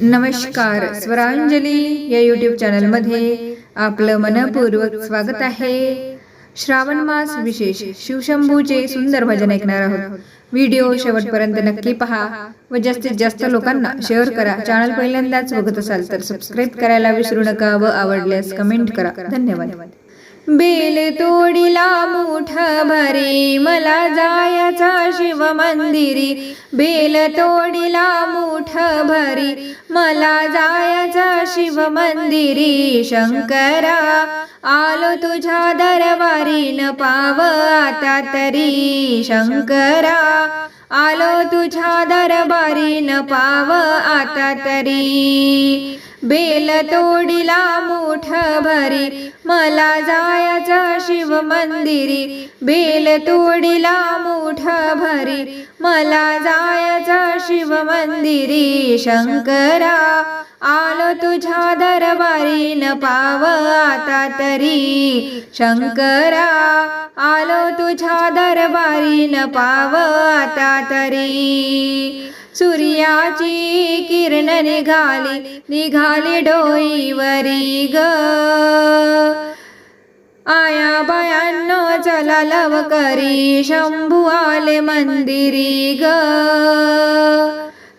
नमस्कार. स्वरांजली या यूट्यूब चॅनलमध्ये आपलं मनपूर्वक स्वागत आहे. श्रावण मास विशेष शिवशंभूचे सुंदर भजन ऐकणार आहोत. व्हिडिओ शेवटपर्यंत नक्की पहा व जास्तीत जास्त लोकांना शेअर करा. चॅनल पहिल्यांदाच बघत असाल तर सबस्क्राईब करायला विसरू नका व आवडल्यास कमेंट करा. धन्यवाद. बेल तोडीला मुठ भरी मला जायचा शिव मंदिरी बेल तोडीला मुठ भरी मला जायचा शिव मंदिरी शंकरा आलो तुझ्या दरबारी न पाव आता तरी शंकरा आलो तुझ्या दरबारी न पाव आता तरी. बेल तोडीला मोठ भरी मला जायचं शिव मंदिरी. बेल तोडीला मोठ भरी मला जायचं शिव मंदिरी. शंकरा आलो तुझ्या दरबारी न पाव आता तरी. शंकरा आलो तुझ्या दरबारी न पाव आता तरी. सूर्याची किरण निघाली निघाली डोईवरी ग. आया बायांनो चला लव करी शंभू आले मंदिरी ग.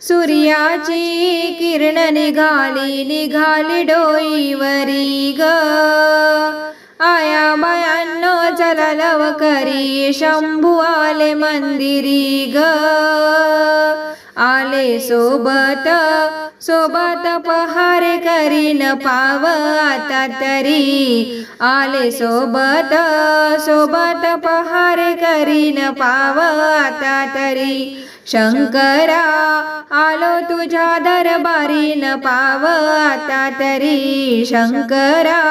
सूर्याची किरण निघाली निघाली डोईवरी ग. आया बायांनो चला लव करी शंभू आले मंदिरी ग. आले सोबत सोबत पहार करीन पाव आता तरी. आले सोबत सोबत पहार करीन पाव आता तरी. शंकरा आलो तुझ्या दरबारी न पाव आता तरी. शंकरा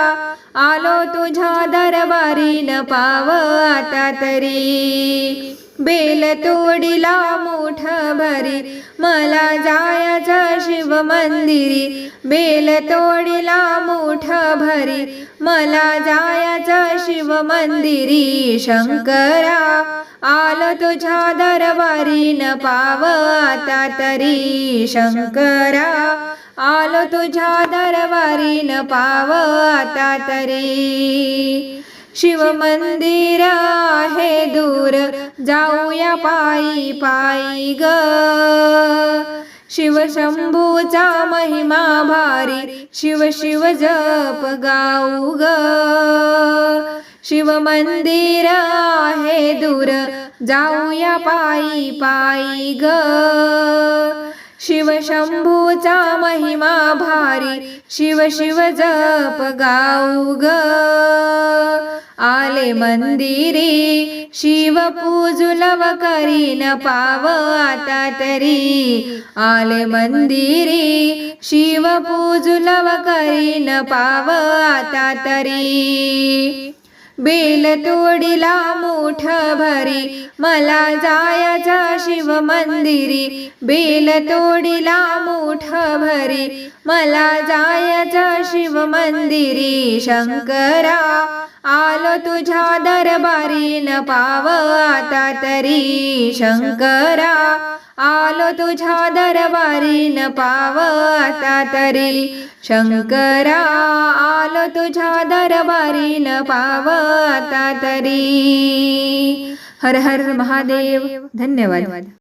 आलो तुझ्या दरबारी न पाव आता तरी. बेल तोडीला मोठ भरी मला जायचं शिव मंदिरी. बेल तोडीला मोठ भरी मला जायचं शिव मंदिरी. शंकरा आलो तुझ्या दरबारी न पाव आता तरी. शंकरा आलो तुझ्या दरबारी न पाव आता तरी. शिव मंदिर आहे दूर. जाऊया पायी पायी ग. शिव शंभूचा महिमा भारी. शिव शिव जप गाऊ ग. शिव मंदिर आहे दूर. जाऊया पायी पायी ग. शिव शंभूचा महिमा भारी. शिव शिव जप गाऊ ग. मंदिरी शिव पूजुलव करीन पाव आता तरी. आले मंदिरी शिव पूजुलव करीन पाव आता तरी. बेल तोडीला मोठ भरी मला जायचा शिव मंदिरी. बेल तोडीला मोठ भरी मला जायचा शिव मंदिरी. शंकरा आलो तुझ्या दरबारी न पाव आता तरी. शंकरा तुझ्या दरबारी न पाव आता तरी. शंकरा आलो तुझ्या दरबारी न पाव आता तरी. हर हर महादेव. धन्यवाद.